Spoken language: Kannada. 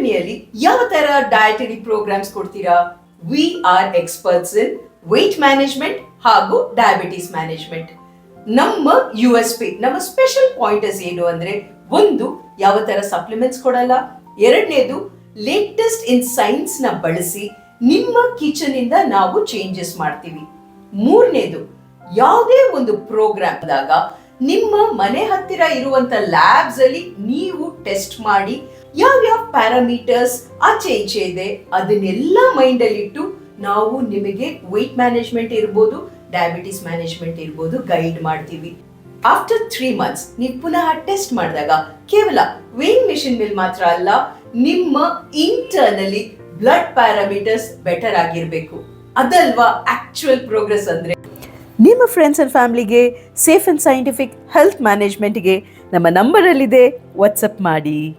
ಕಂಪನಿಯಲ್ಲಿ ಯಾವ ತರ ಡಯಟರಿ ಪ್ರೋಗ್ರಾಮ್ಸ್ ಕೊಡ್ತೀರಾ? We are experts in weight management ಹಾಗೂ ಡಯಾಬಿಟೀಸ್ ಮ್ಯಾನೇಜ್ಮೆಂಟ್ ನಮ್ಮ ಯು ಎಸ್ ಪಿ ನಮ್ಮ ಸ್ಪೆಷಲ್ ಪಾಯಿಂಟ್ ಏನು ಅಂದ್ರೆ ಒಂದು, ಯಾವ ತರ ಸಪ್ಲಿಮೆಂಟ್ಸ್ ಕೊಡಲ್ಲ. ಎರಡನೇದು ಲೇಟೆಸ್ಟ್ ಇನ್ ಸೈನ್ಸ್ನ ಬಳಸಿ ನಿಮ್ಮ ಕಿಚನ್ ಇಂದ ನಾವು ಚೇಂಜಸ್ ಮಾಡ್ತೀವಿ. ಮೂರನೇದು, ಯಾವುದೇ ಒಂದು ಪ್ರೋಗ್ರಾಮ್ ನಿಮ್ಮ ಮನೆ ಹತ್ತಿರ ಇರುವಂತ ಲ್ಯಾಬ್ಸ್ ಅಲ್ಲಿ ನೀವು ಟೆಸ್ಟ್ ಮಾಡಿ ಯಾವ್ಯಾವ ಪ್ಯಾರಾಮೀಟರ್ಸ್ ಆಚೆ ಈಚೆ ಇದೆ ಅದನ್ನೆಲ್ಲ ಮೈಂಡ್ ಅಲ್ಲಿ ಇಟ್ಟು ನಾವು ನಿಮಗೆ ವೆಯ್ಟ್ ಮ್ಯಾನೇಜ್ಮೆಂಟ್ ಇರ್ಬೋದು ಡಯಾಬಿಟಿಸ್ ಮ್ಯಾನೇಜ್ಮೆಂಟ್ ಇರ್ಬೋದು ಗೈಡ್ ಮಾಡ್ತೀವಿ. ಆಫ್ಟರ್ ತ್ರೀ ಮಂತ್ಸ್ ನೀವು ಪುನಃ ಟೆಸ್ಟ್ ಮಾಡಿದಾಗ ಕೇವಲ ವೇಯಿಂಗ್ ಮಿಷಿನ್ ಮೇಲೆ ಮಾತ್ರ ಅಲ್ಲ, ನಿಮ್ಮ ಇಂಟರ್ನಲಿ ಬ್ಲಡ್ ಪ್ಯಾರಾಮೀಟರ್ಸ್ ಬೆಟರ್ ಆಗಿರ್ಬೇಕು. ಅದಲ್ವಾ ಆಕ್ಚುಯಲ್ ಪ್ರೋಗ್ರೆಸ್ ಅಂದ್ರೆ? ನಿಮ್ಮ ಫ್ರೆಂಡ್ಸ್ ಅಂಡ್ ಫ್ಯಾಮಿಲಿಗೆ ಸೇಫ್ ಅಂಡ್ ಸೈಂಟಿಫಿಕ್ ಹೆಲ್ತ್ ಮ್ಯಾನೇಜ್ಮೆಂಟ್ಗೆ ನಮ್ಮ ನಂಬರಲ್ಲಿದೆ ವಾಟ್ಸಪ್ ಮಾಡಿ.